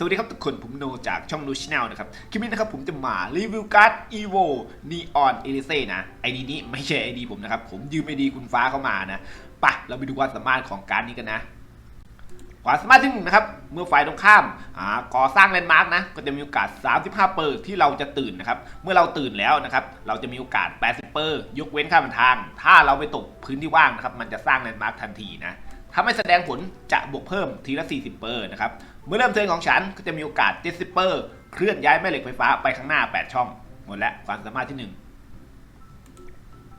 สวัสดีครับทุกคนผมโนจากช่องนูชแนลนะครับ คลิปนี้นะครับผมจะมารีวิวการ์ด EVO Neon Elise นะไอดีนี้ไม่ใช่ไอดีผมนะครับ ผมยืมไอดีคุณฟ้าเข้ามานะไปะเราไปดูความสามารถของการดนี้กันนะความสามารถที่หนึ่งนะครับ เมื่อฝ่ายตรงข้ามอ่าก่อสร้างแลนด์มาร์กนะ ก็จะมีโอกาส 35 เปอร์ที่เราจะตื่นนะครับ เมื่อเราตื่นแล้วนะครับ เราจะมีโอกาส 80 เปอร์ยกเว้นข้ามทาง ถ้าเราไปตกพื้นที่ว่างนะครับ มันจะสร้างแลนด์มาร์กทันทีนะถ้าไม่แสดงผลจะบวกเพิ่มทีละ 40 เปอร์นะครับ เมื่อเริ่มเทิร์นของฉันก็จะมีโอกาส70เปอร์เคลื่อนย้ายแม่เหล็กไฟฟ้าไปข้างหน้า 8 ช่อง หมดแล้วความสามารถที่หนึ่ง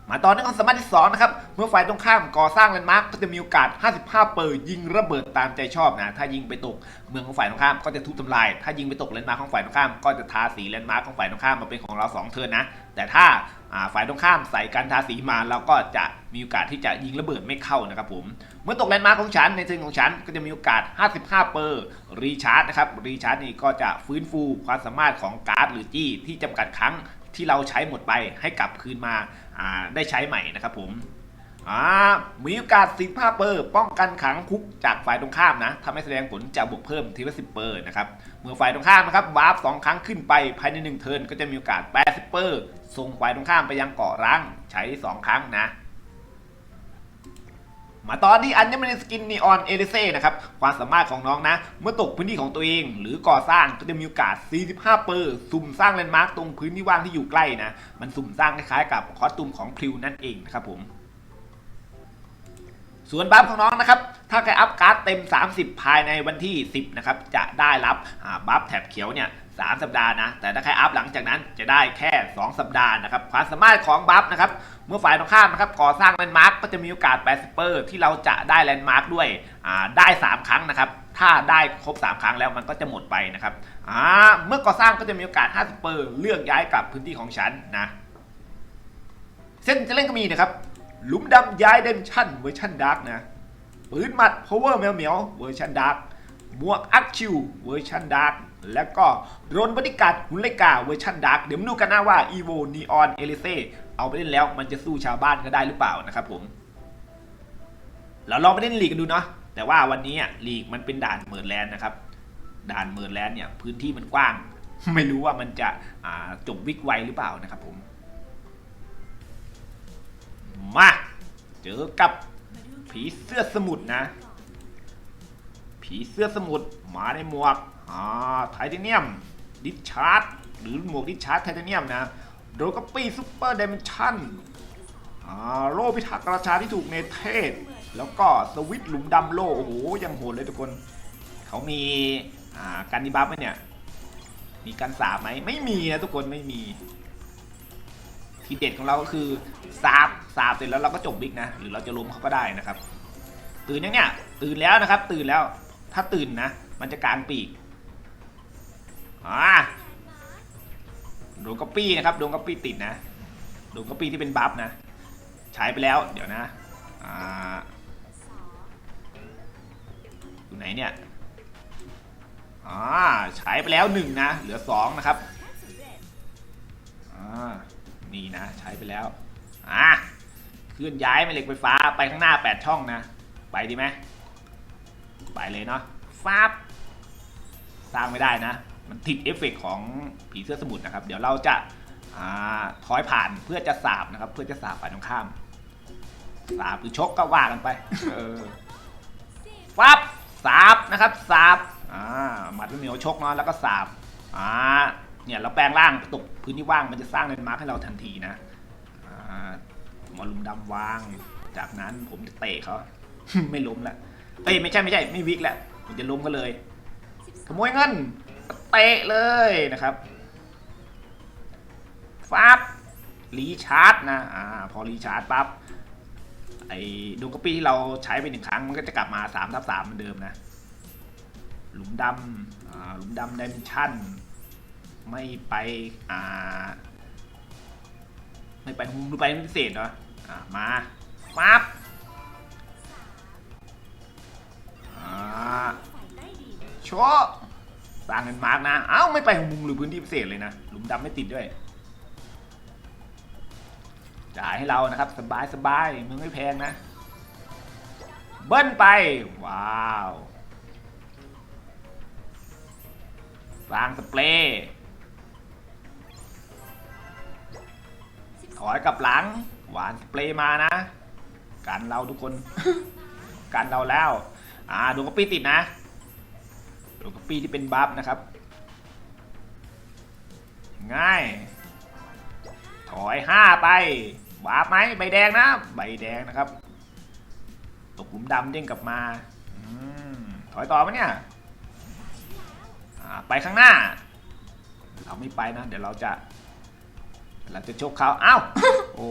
มาตอนนี้ความสามารถที่2นะครับ เมื่อฝ่ายตรงข้ามก่อสร้างแลนด์มาร์กก็จะมีโอกาส 55 เปอร์ยิงระเบิดตามใจชอบนะ ถ้ายิงไปตกเมืองของฝ่ายตรงข้ามก็จะทุบทำลาย ถ้ายิงไปตกแลนด์มาร์กของฝ่ายตรงข้ามก็จะทาสีแลนด์มาร์กของฝ่ายตรงข้ามมาเป็นของเรา 2 เทิร์นนะ แต่ถ้าฝ่ายตรงข้ามใส่การทาสีมาเราก็จะมีโอกาสที่จะยิงระเบิดไม่เข้านะครับผม เมื่อตกแลนด์มาร์กของฉันในเทิร์นของฉันก็จะมีโอกาส 55 เปอร์รีชาร์จนะครับ รีชาร์จนี่ก็จะฟื้นฟูความสามารถของการ์ดหรือจี้ที่จำกัดครั้ง ที่เราใช้หมดไปให้กลับคืนมาได้ใช้ใหม่นะครับผมอ่ามีโอกาสสิบห้าเปอร์ป้องกันขังคุกจากฝ่ายตรงข้ามนะถ้าไม่แสดงผลจะบวกเพิ่มทีละสิบเปอร์นะครับเมื่อฝ่ายตรงข้ามนะครับวาร์ปสองครั้งขึ้นไปภายใน1เทิร์นก็จะมีโอกาส80เปอร์ส่งฝ่ายตรงข้ามไปยังเกาะร้างใช้2ครั้งนะ มาตอนที่อัญมณีสกินนีออนเอลิเซ่นะครับ ความสามารถของน้องนะ เมื่อตกพื้นที่ของตัวเอง หรือก่อสร้างก็จะมีโอกาส 45 เปอร์สุ่มสร้างแลนด์มาร์กตรงพื้นที่ว่างที่อยู่ใกล้นะ มันสุ่มสร้างคล้ายๆกับคอสตูมของคริวนั่นเองนะครับผมส่วนบัฟของน้องนะครับ ถ้าใครอัพการ์ดเต็ม 30 ภายในวันที่ 10 นะครับ จะได้รับบัฟแถบเขียวเนี่ย 3 สัปดาห์นะ แต่ถ้าใครอัพหลังจากนั้นจะได้แค่ 2 สัปดาห์นะครับความสามารถของบัฟนะครับเมื่อฝ่ายตรงข้ามนะครับก่อสร้างแลนด์มาร์กก็จะมีโอกาส80เปอร์ที่เราจะได้แลนด์มาร์กด้วยอ่าได้ 3 ครั้งนะครับถ้าได้ครบ 3 ครั้งแล้วมันก็จะหมดไปนะครับอ่าเมื่อก่อสร้างก็จะมีโอกาส 50เปอร์เลือกย้ายกลับพื้นที่ของฉันนะเส้นจะเล่นก็มีนะครับหลุมดำย้ายเดนชั่นเวอร์ชันดาร์กนะปืนหมัด power เหมียวเหมียวเวอร์ชันดาร์กหมวกอัคคิวเวอร์ชันดาร์ก แล้วก็โดรนบริการหุ่นเลกาเวอร์ชันดาร์กเดี๋ยวมาดูกันนะว่า evo neon elise เอาไปเล่นแล้วมันจะสู้ชาวบ้านก็ได้หรือเปล่านะครับผมเราลองไปเล่นลีกกันดูเนาะแต่ว่าวันนี้ลีกมันเป็นด่านเมิร์แลนด์นะครับ ด่านเมิร์แลนด์เนี่ยพื้นที่มันกว้าง ไม่รู้ว่ามันจะจบวิกไวหรือเปล่านะครับผมมาเจอกับผีเสื้อสมุทรนะ ผีเสื้อสมุทรมาในหมวก อ่าไทเทเนียมดิชาร์ดหรือหมวกดิชาร์ดไทเทเนียมนะโดกปี้ซูเปอร์เดมชั่นโล่พิทักษ์ราชาที่ถูกเนเทศแล้วก็สวิตหลุมดำโล่โอ้โหยังโหดเลยทุกคน เขามีการดิบัฟไหมเนี่ย มีการสาบไหมไม่มีนะทุกคนไม่มี ทีเด็ดของเราก็คือสาบสาบเสร็จแล้วเราก็จบบิ๊กนะ หรือเราจะล้มเขาก็ได้นะครับ ตื่นยังเนี่ยตื่นแล้วนะครับ ตื่นแล้วถ้าตื่นนะ มันจะกลางปีก อ่าโดนก๊อปปี้นะครับโดนก๊อปปี้ติดนะโดนก๊อปปี้ที่เป็นบัฟนะใช้ไปแล้วเดี๋ยวนะอ่าอยู่ไหนเนี่ยอ่าใช้ไปแล้วหนึ่งนะเหลือสองนะครับอ่านี่นะใช้ไปแล้วอะเคลื่อนย้ายแม่เหล็กไฟฟ้าไปข้างหน้า8ช่องนะ ไปดีไหมไปเลยเนาะฟาบสร้างไม่ได้นะ มันติดเอฟเฟกต์ของผีเสื้อสมุทรนะครับ เดี๋ยวเราจะาถอยผ่านเพื่อจะสาบนะครับ เพื่อจะสาบฝ่ายตรงข้าม สาบหรือชกก็ว่ากันไปฟับสาบนะครับสาบอ่าหมัดเหนียวชกเนาะแล้วก็สาบอ่าเนี่ยเราแปลงร่างตกพื้นที่ว่างมันจะสร้างเลนมาร์คให้เราทันทีนะอ่าหมอลุมดำวาง จากนั้นผมจะเตะเขาไม่ล้มละเอ้ยไม่ใช่ไม่ใช่ไม่วิกแล้วผมจะล้มก็เลยขโมยเงิน เตะเลยนะครับฟับรีชาร์จนะอ่าพอรีชาร์จปั๊บไอ้ดวงกระปี้ที่เราใช้ไปหนึ่งครั้งมันก็จะกลับมา3ทับ3เหมือนเดิมนะ หลุมดำหลุมดำดิเมนชั่น ไม่ไปอ่าไม่ไปมุมหรือไปพิเศษเนาะอ่ามาปั๊บอ่าโชว์ สร้างเงินมาร์กนะ เอ้าไม่ไปของมุมหรือพื้นที่พิเศษเลยนะ หลุมดำไม่ติดด้วย จ่ายให้เรานะครับ สบายสบายมึงไม่แพงนะ เบิ้ลไป ว้าว สร้างสเปรย์ถอยกลับหลัง หวานสเปรย์มานะ กันเราทุกคน กันเราแล้ว อ่าดูกระปี้ติดนะ ดูกปี้ที่เป็นบัฟนะครับ ง่าย ถอยห้าไปวาบไหมใบแดงนะ ใบแดงนะครับ ตกหลุมดำเด้งกลับมาอมถอยต่อไหมเนี่ยไปข้างหน้า เราไม่ไปนะ เดี๋ยวเราจะ เราจะชกเขาอ้าวโอ้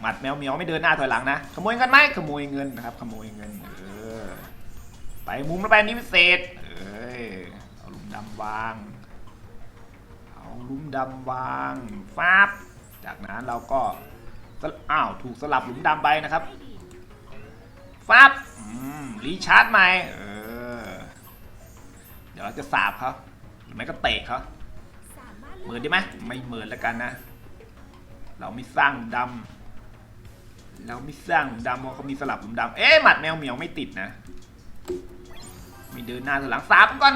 หมัดแมวเหมียวไม่เดินหน้าถอยหลังนะ ขโมยเงินไหมขโมยเงินนะครับ ขโมยเงินเออ ไปมุมแล้วไปนี่พิเศษ เอ้ย เอาลุมดำวาง เอาลุมดำวางฟาบจากนั้นเราก็อ้าวถูกสลับหลุมดำไปนะครับฟาบรีชาร์จใหม่เออ เดี๋ยวเราจะสาบเขาหรือไม่ก็เตะเขาเหมือนได้ไหมไม่เหมือนแล้วกันนะ เราไม่สร้างดำเราไม่สร้างลุมดำเพราะเขามีสลับหลุมดำเอ๊ะหมัดแมวเหมียวไม่ติดนะ มีเดินหน้าถอยหลังสาบก่อน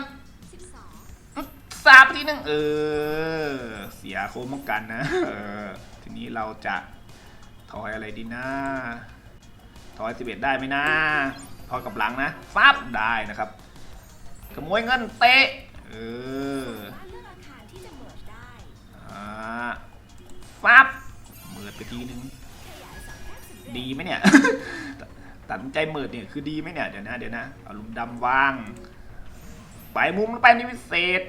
สาบทีนึงเออ เสียโคมกันนะเออทีนี้เราจะถอยอะไรดีนะถอยสิบเอ็ดได้ไหมนะถอยกับหลังนะฟาบได้นะครับขโมยเงินเตะเอออ่าฟับเมิดไปทีนึงดีไหมเนี่ย ตัดใจเมิดเนี่ยคือดีไหมเนี่ยเดี๋ยวนะเดี๋ยวนะเอาลุมดำวาง ไปมุมไปนี่พิเศษ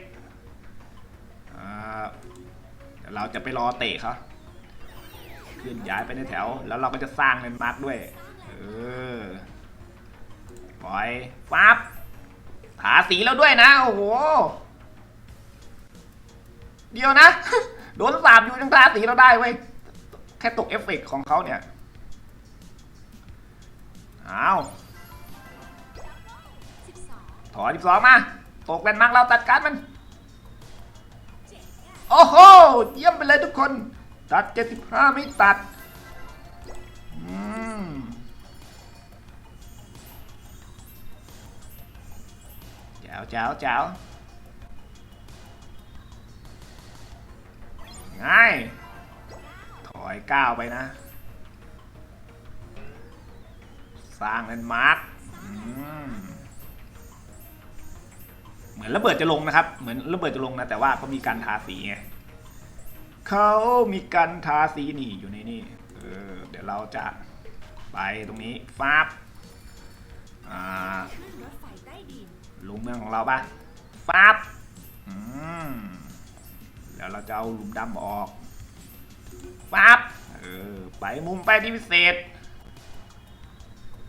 เดี๋ยวเราจะไปรอเตะเขาเคลื่อนย้ายไปในแถว แล้วเราก็จะสร้างเลนมาร์กด้วย เออปล่อยฟับทาสีแล้วด้วยนะ โอ้โห เดียวนะ โดนสาบอยู่ยังทาสีเราได้เว้ย แค่ตกเอฟเฟกต์ของเขาเนี่ย เอาถอยสิบสองมา ตกแลนด์มาร์กเราตัดการมัน โอ้โห เยี่ยมไปเลยทุกคน ตัดเจ็ดสิบห้าไม่ตัดอืมแจ๋วแจ๋วแจ๋วง่าย ถอยก้าวไปนะ สร้างแลนด์มาร์คเหมือนระเบิดจะลงนะครับ เหมือนระเบิดจะลงนะแต่ว่าเขามีการทาสีไงเขามีการทาสีนี่อยู่ในนี่เออเดี๋ยวเราจะไปตรงนี้ฟาบอ่าลุมเมืองของเราปะฟับอืมแล้วเราจะเอาลุมดำออกฟับเออไปมุมไปที่พิเศษ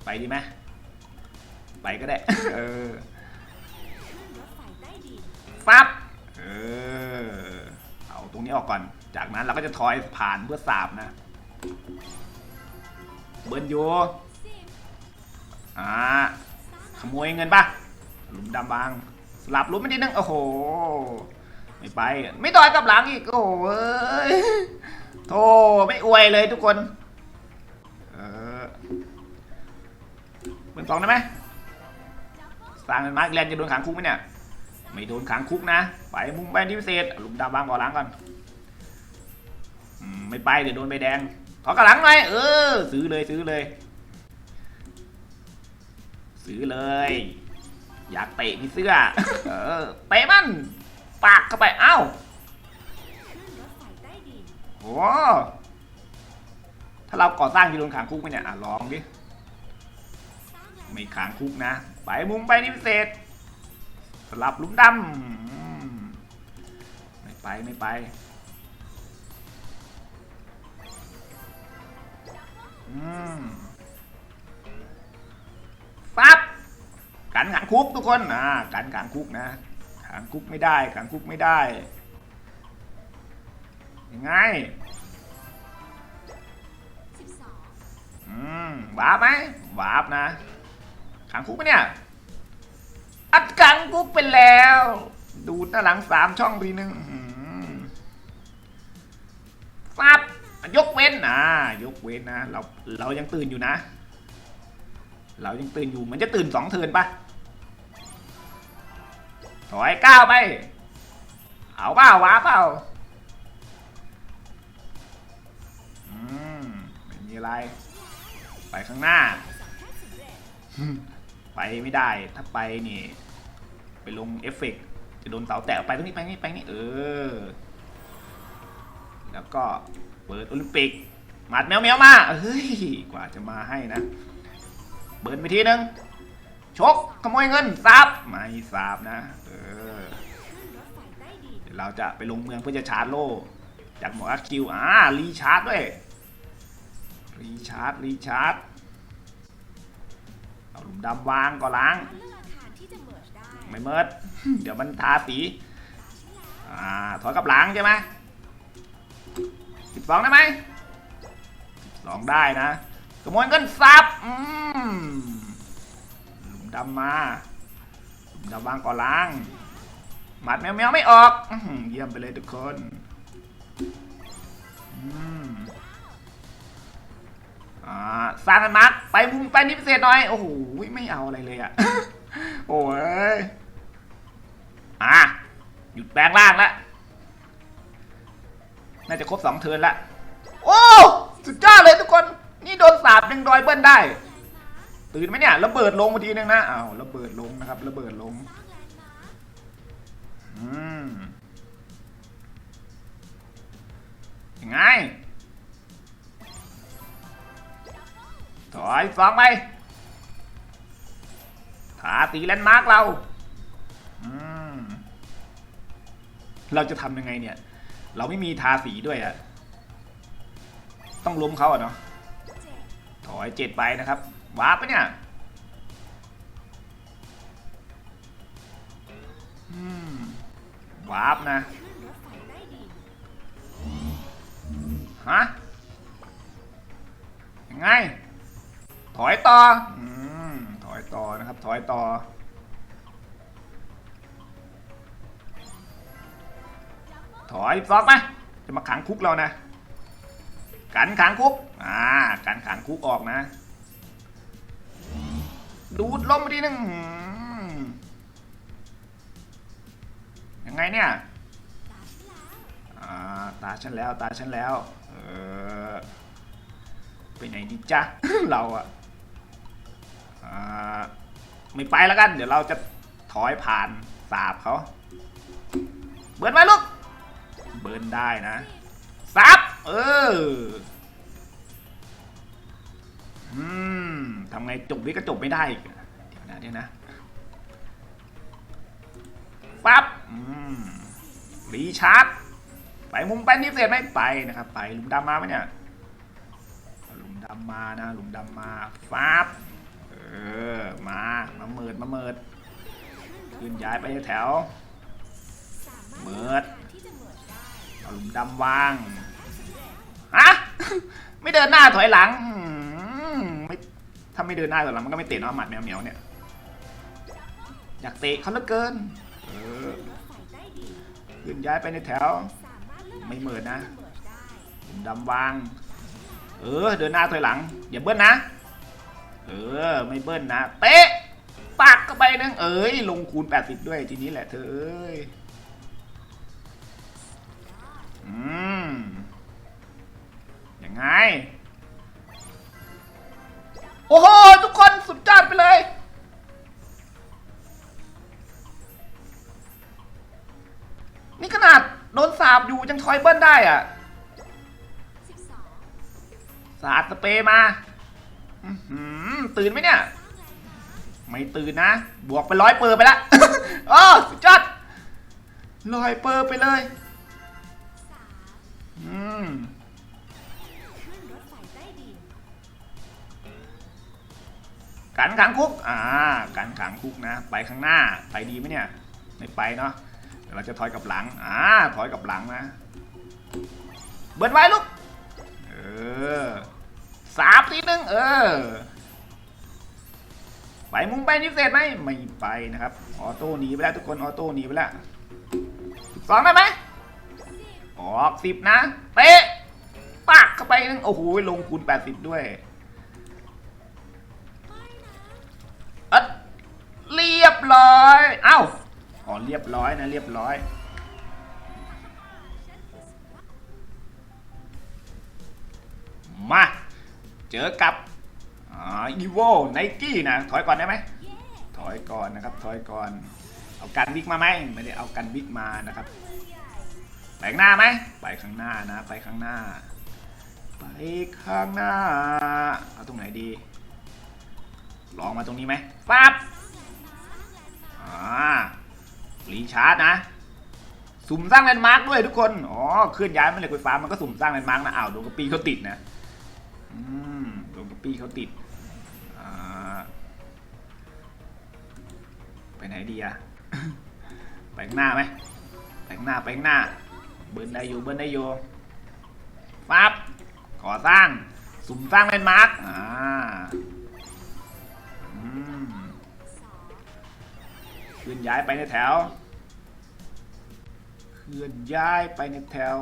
ไปดีไหมไปก็ได้ เออฟับเออเอาตรงนี้ออกก่อน จากนั้นเราก็จะทอยผ่านเพื่อสาบนะ เบิร์นโยอ่าขโมยเงินปะหลุมดำบางสลับหลุมไม่ได้นึงโอ้โห ไม่ไป ไม่ต่อยกับหลังอีก โอ้โหเอ้ยโธ่ไม่อวยเลยทุกคน เป็นสองได้ไหมสร้างเป็นมาร์กแลนจะโดนขังคุกไหมเนี่ย ไม่โดนขังคุกนะ ไปมุมไปที่พิเศษลุมดำบางก่อหลังก่อนไม่ไปเดี๋ยวโดนใบแดงถอกับหลังหน่อยเออ ซื้อเลยซื้อเลย ซื้อเลย อยากเตะมีเสื้อ เออเตะมันปากเข้าไปเอ้าโอ้ถ้าเราก่อสร้างจะโดนขังคุกไหมเนี่ยอะลองดิ ไม่ขังคุกนะ ไปมุมไปนี่พิเศษ สลับหลุมดำอืมไม่ไปไม่ไป อืมฟับกันขังคุกทุกคนอ่ากันขังคุกนะขังคุกไม่ได้ขังคุกไม่ได้ยังไงอืมวาบไหมวาบนะ ขังคุกไหมเนี่ย อัดขังคุกไปแล้ว ดูหน้าหลังสามช่องทีนึงฟับยกเว้นอ่ายกเว้นนะ เราเรายังตื่นอยู่นะ เรายังตื่นอยู่มันจะตื่นสองเทินปะถอยก้าวไป เอาเปล่าวาเปล่าอืมไม่มีอะไร ไปข้างหน้า ไปไม่ได้ ถ้าไปนี่ไปลงเอฟเฟกจะโดนเสาแตะไปตรงนี้ไปนี่ไปนี่เออ แล้วก็เปิดโอลิมปิกหมัดแมวแมวมาเฮ้ยกว่าจะมาให้นะเบิร์นไปทีนึงชกขโมยเงินซับไม่ซับนะเออเดี๋ยวเราจะไปลงเมืองเพื่อจะชาร์จโล่จากหมออาคิวอ่ารีชาร์จด้วยรีชาร์จรีชาร์จ ดำวางก็ล้าง ไม่เมิด เดี๋ยวมันทาสีอ่าถอยกับหลังใช่ไหมสิบสองได้ไหมสิบสองได้นะขโมยเงินซับอืมดำมาดำวางก่อล้าง หมัดแมวแมวไม่ออกอเยี่ยมไปเลยทุกคน อืม อ่าสร้างกันมาร์กไปมุมไปนิพิเศษหน่อย โอ้โหไม่เอาอะไรเลยอะโอ้ยอะหยุดแปลงร่างแล้วน่าจะครบสองเทิร์นละ โอ้ สุดยอดเลยทุกคน นี่โดนสาบยังดอยเบิ้ลได้ ตื่นไหมเนี่ย ระเบิดลงมาทีนึงนะอ้าวระเบิดลงนะครับ ระเบิดลง อืมยังไง ถอยสองไปถาตีแลนด์มาร์กเรา เราจะทำยังไงเนี่ย เราไม่มีทาสีด้วยอะต้องล้มเขาอะเนาะ ถอยเจ็ดไปนะครับวาร์ปปะเนี่ยวาร์ปนะ ฮะยังไง ถอยต่ออืมถอยต่อนะครับ ถอยต่อ ถอยซอกไหมจะมาขังคุกเรานะ กันขังคุก อ่า กันขังคุกออกนะ ดูดลมมาทีนึงยังไงเนี่ยตาฉันแล้วอ่าตาฉันแล้วตาฉันแล้ว เออไปไหนดีจ๊ะ เราอะ ไม่ไปแล้วกัน เดี๋ยวเราจะถอยผ่านสาบเขา เบิร์นไว้ลูก เบิร์นได้นะซับเออ อืมทำไงจบนี้ก็จบไม่ได้ เดี๋ยวนะเดี๋ยวนะปั๊บอืมรีชาร์จไปมุมไปนิดเศษไหมไปนะครับ ไปหลุมดำมาไหมเนี่ยหลุมดำมานะหลุมดำมาฟับ เออ มา มาเมิดมาเมิดขึ้นย้ายไปแถว เมิเลือกดอาคารที่จะ merge ได้เอาหลุมดำวาง ฮะ ไม่เดินหน้าถอยหลังไม่ถ้าไม่เดินหน้าถอยหลังมันก็ไม่เตะเนาะหมัดแมวเหมียวเนี่ย อยากเตะเขาเหลือเกิน เออรถไฟใต้ดินขึ้นย้ายไปในแถว ไม่เมิดนะอาคารที่จ merge ได้หลุมดำวาง เออ เดินหน้าถอยหลัง อย่าเบิ้ลนะ เออ ไม่เบิ้ลนะเตะปักเข้าไปนึงเอ้ย ลงคูณ 80 ด้วยทีนี้แหละเธอเอ้ย อืม ยังไง โอ้โห ทุกคนสุดยอดไปเลย นี่ขนาดโดนสาบอยู่ยังทอยเบิ้ลได้อะสิบสองสาดสเปรย์มา อื้อหือ ตื่นไหมเนี่ย ไม่ตื่นนะ บวกไปร้อยเปอร์ไปละโอ้สุดยอดร้อยเปอร์ไปเลย อืมขึ้นรถไฟใต้ดินกันขังคุก อ่า กันขังคุกนะ ไปข้างหน้า ไปดีไหมเนี่ย ไม่ไปเนาะเดี๋ยวเราจะถอยกลับหลัง อ่า ถอยกลับหลังนะ เบิร์นไว้ลูก เออสามทีหนึ่งเออ ไปมุมไปนิเศษไหมไม่ไปนะครับออโต้หนีไปแล้วทุกคนออโต้หนีไปแล้วสองได้ไหมออกสิบนะเตะปากเข้าไปนึงโอ้โหลงคูณแปดสิบด้วยเอัดเรียบร้อยเอ้าอ๋อเรียบร้อยนะเรียบร้อยมา เจอกับ อีโวไนกี้นะถอยก่อนได้ไหมถอยก่อนนะครับถอยก่อน เอากันวิกมาไหมไม่ได้เอากันวิกมานะครับไปข้างหน้าไหมไปข้างหน้านะ ไปข้างหน้า ไปข้างหน้า เอาตรงไหนดีลองมาตรงนี้ไหมปั๊บอ่ารีชาร์จนะ สุ่มสร้างแลนด์มาร์กด้วยทุกคน อ๋อ เคลื่อนย้ายแม่เหล็กไฟฟ้ามันก็สุ่มสร้างแลนด์มาร์กนะอ้าวโดนกระปีเขาติดนะ อืมโดนกระปีเขาติด ไหนดีอะไปข้างหน้าไหมไปข้างหน้าไปข้างหน้า เบิร์นได้อยู่เบิร์นได้อยู่ปั๊บก่อสร้าง สุ่มสร้างแลนด์มาร์กอ่าอืมเคลื่อนย้ายไปในแถว เคลื่อนย้ายไปในแถว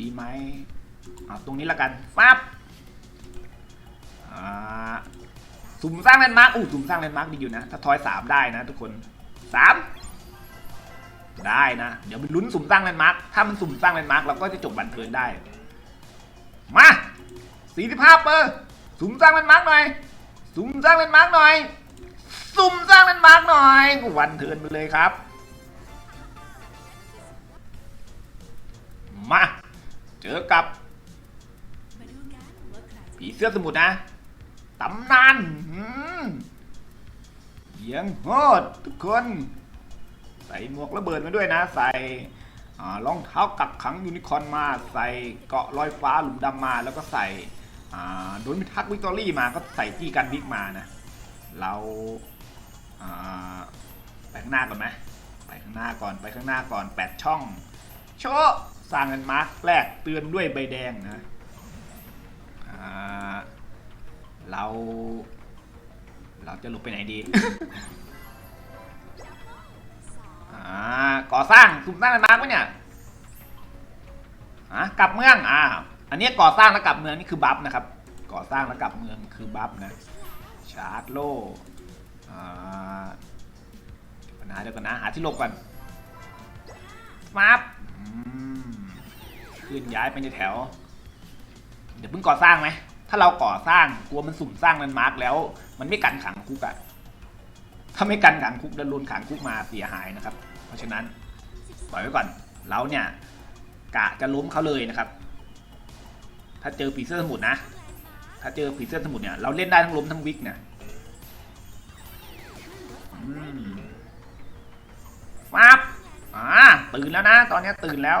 ดีไหมเอาตรงนี้ละกันปั๊บ สุ่มสร้างแลนด์มาร์กอู้สุ่มสร้างแลนด์มาร์กดีอยู่นะ ถ้าทอยสามได้นะทุกคนสามได้นะ เดี๋ยวไปลุ้นสุ่มสร้างแลนด์มาร์กถ้ามันสุ่มสร้างแลนด์มาร์กเราก็จะจบบันเทิงได้ มาสี่สิบห้าเปอร์สุ่มสร้างแลนด์มาร์กหน่อย สุ่มสร้างแลนด์มาร์กหน่อย สุ่มสร้างแลนด์มาร์กหน่อยวันเทินไปเลยครับ มา เจอกับผีเสื้อสมุทรนะ ตำนานเยียงโหดทุกคน ใส่หมวกระเบิดมาด้วยนะ ใส่รองเท้ากักขังยูนิคอร์นมา ใส่เกาะลอยฟ้าหลุมดำมา แล้วก็ใส่โดนพิทักวิกตอรี่มาก็ใส่จี้กันวิกมานะ เราไปข้างหน้าก่อนไหมไปข้างหน้าก่อนไปข้างหน้าก่อน 8 ช่อง โชว์สร้างกันมาร์กแรกเตือนด้วยใบแดงนะอ่า เรา เราจะหลบไปไหนดีสองอ่า ก่อสร้างสุ่มสร้างแลนด์มาร์กไหมเนี่ยอะกลับเมือง อ่า อันนี้ก่อสร้างแล้วกลับเมืองนี่คือบัฟนะครับ ก่อสร้างแล้วกลับเมืองคือบัฟนะ ชาร์จโล่อ่าปัญหาเดี๋ยวก่อนนะ หาที่หลบก่อนฟับอืมเคลื่อนย้ายไปในแถว เดี๋ยวเพิ่งก่อสร้างไหม ถ้าเราก่อสร้างกลัวมันสุ่มสร้างแลนด์มาร์กแล้ว มันไม่กันขังคุกอะถ้าไม่กันขังคุกแล้วโดนขังคุกมาเสียหายนะครับ เพราะฉะนั้นปล่อยไว้ก่อนเราเนี่ยกะจะล้มเขาเลยนะครับ ถ้าเจอผีเสื้อสมุทรนะ ถ้าเจอผีเสื้อสมุทรเนี่ยเราเล่นได้ทั้งล้มทั้งวิกเนี่ยฟับอ่าตื่นแล้วนะ ตอนนี้ตื่นแล้ว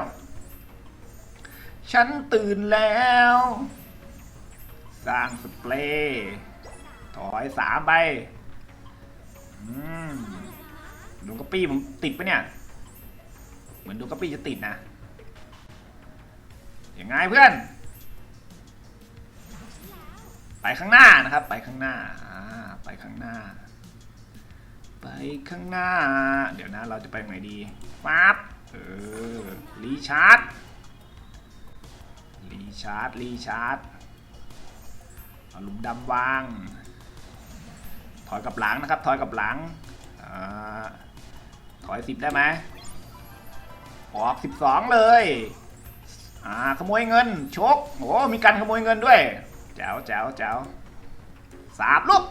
ฉันตื่นแล้ว สร้างสเปรย์ถอยสามไปดูกระปี้ผมติดปะเนี่ย เหมือนดูกระปี้จะติดนะยังไงเพื่อน ไปข้างหน้านะครับ ไปข้างหน้าไปข้างหน้า ไปข้างหน้า เดี๋ยวนะเราจะไปไหนดีปั๊บเออรีชาร์จรีชาร์จรีชาร์จ หลุมดำวาง ถอยกับหลังนะครับ ถอยกับหลังอถอยสิบได้ไหมออกสิบสองเลยอ่าขโมยเงินชกโอ้มีการขโมยเงินด้วยแจ๋วแจ๋วแจ๋วสาบลูก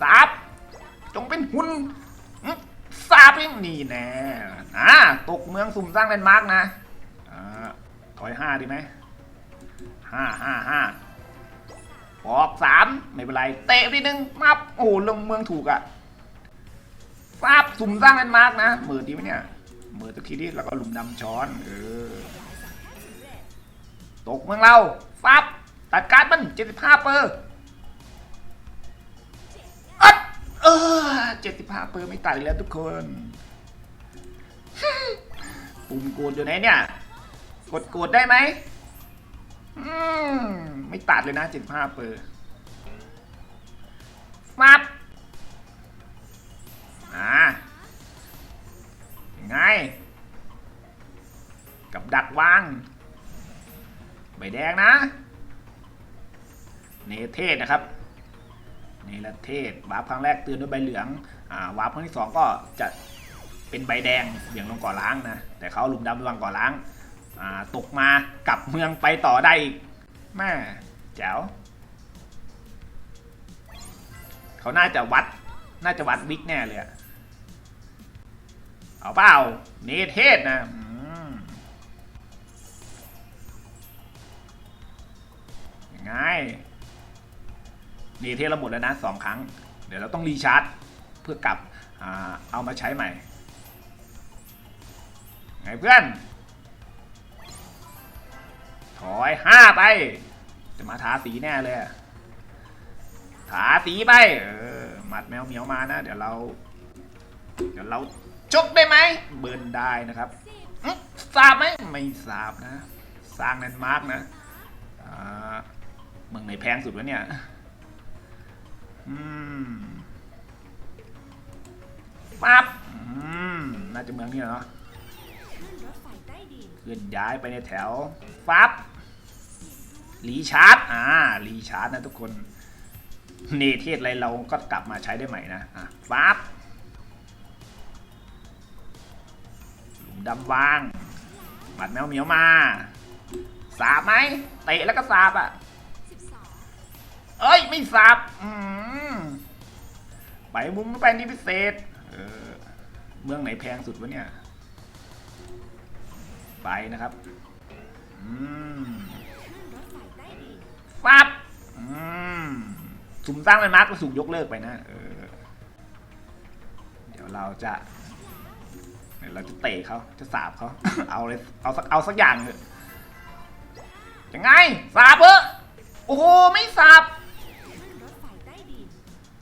สาบจงเป็นหุ่นสาบเองนี่แน่อ่าตกเมืองสุ่มสร้างแลนด์มาร์กนะอ่าถอยห้าดีไหมห้าห้าห้า ออกสามไม่เป็นไร เตะทีนึงมับโอ้ลงเมืองถูกอะฟาบสุ่มสร้างแลนด์มาร์กนะเมิดดีไหมเนี่ยเมิดตะกี้นี้แล้วก็หลุมดำช้อนเออตกเมืองเราฟาบตัดการ์ดมันเจ็ดสิบห้าเปอร์อัดเออเจ็ดสิบห้าเปอร์ไม่ตัดอีกแล้วทุกคนปุ่มกดอยู่ไหนเนี่ย กดกดได้ไหม อืมไม่ตัดเลยนะ75เปอร์ฟับอ่ายังไง กับดักวาง ใบแดงนะ เนเทศนะครับ เนรเทศวาร์ปครั้งแรกเตือนด้วยใบเหลือง อ่าวาร์ปครั้งที่สองก็จะเป็นใบแดงเบี่ยงลงก่อล้างนะ แต่เขาลุมดำไปวางก่อล้าง อ่าตกมากลับเมืองไปต่อได้อีกแม่แจ๋วเขาน่าจะวัดน่าจะวัดวิกแน่เลยอะเอาเปล่าเนเทศนะยังไงเนเทศเราหมดแล้วนะสองครั้ง เดี๋ยวเราต้องรีชาร์จเพื่อกลับอเอามาใช้ใหม่ ไงเพื่อน ถอยห้าไป จะมาทาสีแน่เลยทาสีไป เออหมัดแมวเหมียวมานะ เดี๋ยวเรา เดี๋ยวเราชกได้ไหม เบิร์นได้นะครับสาบไหมไม่สาบนะ สร้างแลนด์มาร์กนะเมืองไหนแพงสุดวะเนี่ย อืมปั๊บอืมน่าจะเมืองนี้เนาะขึ้นรถไฟใต้ดินเคลื่อนย้ายไปในแถวปั๊บ รีชาร์จอ่ารีชาร์จนะทุกคนเนเทศอะไรเราก็กลับมาใช้ได้ใหม่นะอะปั๊บหลุมดำวางบัดแมวเหมียวมา สาบไหมเตะแล้วก็สาบอะเอ้ย ไม่สาบอืมไปมุมไปนี่พิเศษเออเมืองไหนแพงสุดวะเนี่ย ไปนะครับ อืม ดินฟับอืมสุ่มสร้างแลนด์มาร์กก็ถูกยกเลิกไปนะเออเดี๋ยวเราจะเดี๋ยวเราจะเตะเขาจะสาบเขา เอาเลยเอาสักเอาสักอย่างเถอะยังไงสาบเออโอ้โหไม่สาบ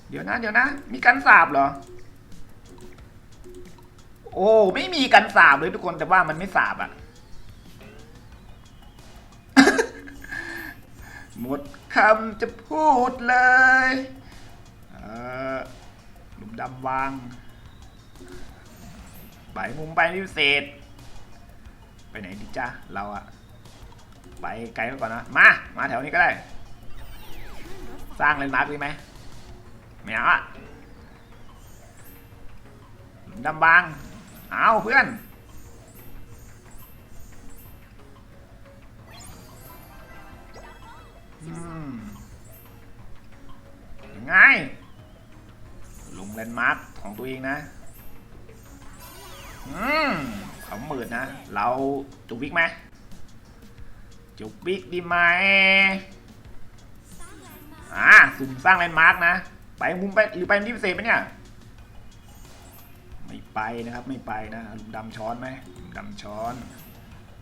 เดี๋ยวนะเดี๋ยวนะ มีกันสาบเหรอ โอ้ไม่มีกันสาบเลยทุกคนแต่ว่ามันไม่สาบอะ หมดคำจะพูดเลยเออหลุมดำวางไปมุมไปพิเศษ ไปไหนดีจ้าเราอะไปไกลก่อนนะ มา มาแถวนี้ก็ได้ สร้างเลนมาร์กดีไหมไม่เอาอะหลุมดำบาง เอาเพื่อน อืมยังไงลงเลนด์มาร์กของตัวเองนะ อืมเขาหมื่นนะ เราจุกวิกไหมจุกวิกดีไหมอ่าสุ่มสร้างแลนด์มาร์กนะ ไปมุมไปหรือไปมุมที่พิเศษไหมเนี่ย ไม่ไปนะครับไม่ไปนะลุมดำช้อนไหมลุมดำช้อน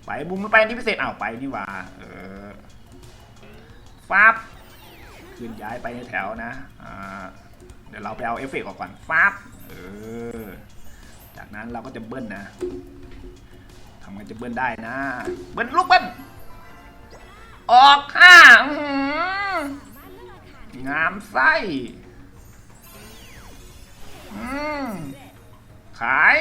ไปมุมไม่ไปที่พิเศษอ้าวไปนี่หว่า เออ ฟับขึ้นย้ายไปในแถวนะเดี๋ยวเราไปเอาเอฟเฟกต์ออกก่อนฟับเออจากนั้นเราก็จะเบิ้ลนะทำไงจะเบิ้ลได้นะ เบิ้ลลูกเบิ้ลออกห้าอื้อหือสามารถเลือกอาคารงามไส้ขาย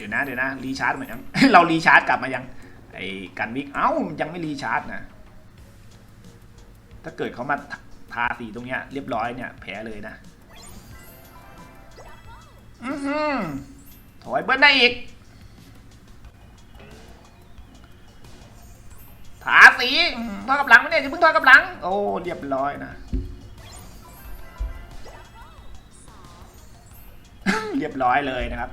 ดี๋ยวนะเดี๋ยวนะรีชาร์จเหมือนยังเรารีชาร์จกลับมายังไอ้กันวิกเอ้ายังไม่รีชาร์จนะถ้าเกิดเขามาทาสีตรงเนี้ยเรียบร้อยเนี่ยแพ้เลยนะอือหือถอยเบิ้ลได้อีกทาสีทอดกับหลังไหมเนี่ยจะเพิ่งทอดกับหลัง โอ้เรียบร้อยนะเรียบร้อยเลยนะครับ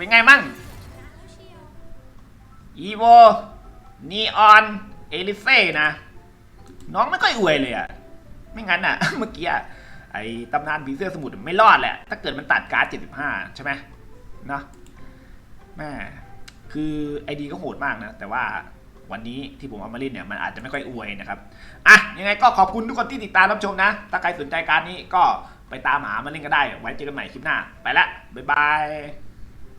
เป็นไงมั่งอีโวนีออน เอลิเซ่นะ น้องไม่ค่อยอวยเลยอะไม่งั้นอะเมื่อกี้อะไอ้ตำนานผีเสื้อสมุทรไม่รอดแหละ ถ้าเกิดมันตัดการ์ด 75 ใช่ไหมเนาะแม่คือไอดีก็โหดมากนะ แต่ว่าวันนี้ที่ผมเอามาเล่นเนี่ย มันอาจจะไม่ค่อยอวยนะครับ อะ ยังไงก็ขอบคุณทุกคนที่ติดตามรับชมนะ ถ้าใครสนใจการนี้ก็ไปตามหามาเล่นก็ได้ ไว้เจอกันใหม่คลิปหน้า ไปละ บ๊ายบาย